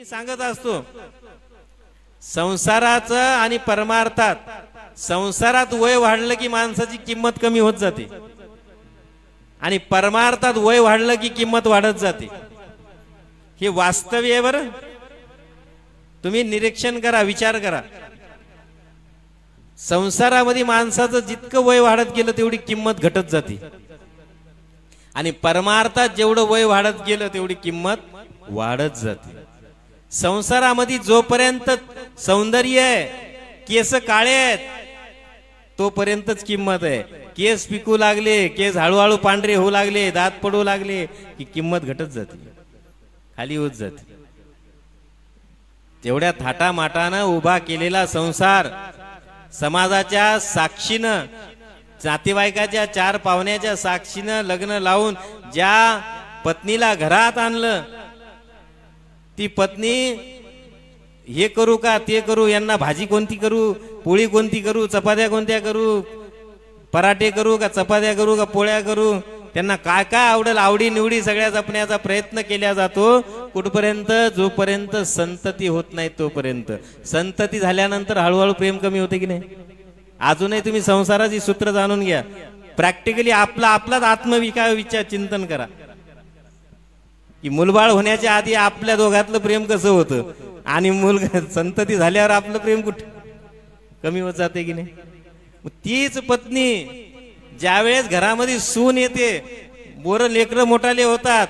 मी सांगत असतो संसाराचं आणि परमार्थात संसारात वय वाढलं की माणसाची किंमत कमी होत जाते. आणि परमार्थात वय वाढलं की किंमत वाढत जाते. हे वास्तव्य आहे बरं. तुम्ही निरीक्षण करा विचार करा. संसारामध्ये माणसाचं जितकं वय वाढत गेलं तेवढी किंमत घटत जाते. आणि परमार्थात जेवढं वय वाढत गेलं तेवढी किंमत वाढत जाते. संसारामध्ये जोपर्यंत सौंदर्य आहे केस काळे आहेत तोपर्यंतच किंमत आहे. केस पिकू लागले केस हळूहळू पांढरे होऊ लागले दात पडू लागले की किंमत घटत जाते खाली होत जाते. तेवढ्या थाटामाटानं उभा केलेला संसार समाजाच्या साक्षीनं नातेवाईकाच्या चार पाहुण्याच्या साक्षीनं लग्न लावून ज्या पत्नीला घरात आणलं ती पत्नी हे करू का? ते करू? यांना भाजी कोणती करू? पोळी कोणती करू? चपात्या कोणत्या करू? पराठे करू का? चपात्या करू का? पोळ्या करू? त्यांना काय काय आवडेल? आवडी निवडी सगळ्या जपण्याचा प्रयत्न केला जातो. कुठपर्यंत? जोपर्यंत संतती होत नाही तोपर्यंत. संतती झाल्यानंतर हळूहळू प्रेम कमी होते की नाही? अजूनही तुम्ही संसाराची सूत्र जाणून घ्या. प्रॅक्टिकली आपला आपलाच आत्मविका विचार चिंतन करा. की मुलबाळ होण्याच्या आधी आपल्या दोघातलं प्रेम कसं होतं? आणि मुलगा संतती झाल्यावर आपलं प्रेम कुठे? कमी होत जाते की नाही? तीच पत्नी ज्यावेळेस घरामध्ये सून येते बोर लेकरं मोठाले होतात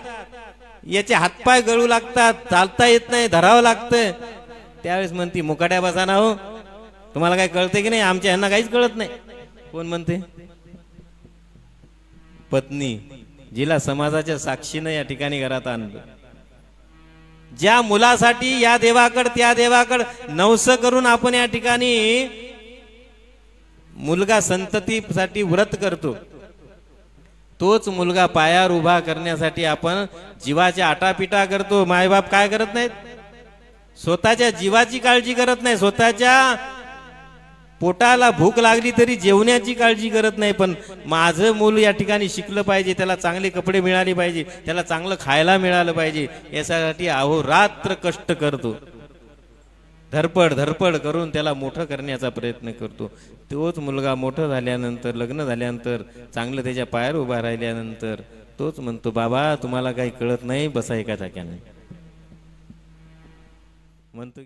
याचे हातपाय गळू लागतात चालता येत नाही धरावं लागतं त्यावेळेस म्हणती मुकाट्या बसाना हो. तुम्हाला काय कळते की नाही? आमच्या ह्यांना काहीच कळत नाही. कोण म्हणते? पत्नी. जिला समाजाच्या साक्षीनं या ठिकाणी घरात आणलं. ज्या मुलासाठी या देवाकड त्या देवाकड नवस करून आपण या ठिकाणी मुलगा संततीसाठी व्रत करतो तोच मुलगा पायावर उभा करण्यासाठी आपण जीवाच्या आटापिटा करतो. मायबाप काय करत नाहीत? स्वतःच्या जीवाची काळजी करत नाही. स्वतःच्या पोटाला भूक लागली तरी जेवण्याची काळजी करत नाही पण माझं मूल या ठिकाणी शिकलं पाहिजे त्याला चांगले कपडे मिळाले पाहिजे त्याला चांगलं खायला मिळालं पाहिजे यासाठी अहोरात्र कष्ट करतो. धरपड धरपड करून त्याला मोठं करण्याचा प्रयत्न करतो. तोच मुलगा मोठं झाल्यानंतर लग्न झाल्यानंतर चांगलं त्याच्या पायावर उभा राहिल्यानंतर तोच म्हणतो बाबा तुम्हाला काही कळत नाही बसा एका जाग्याने म्हणतो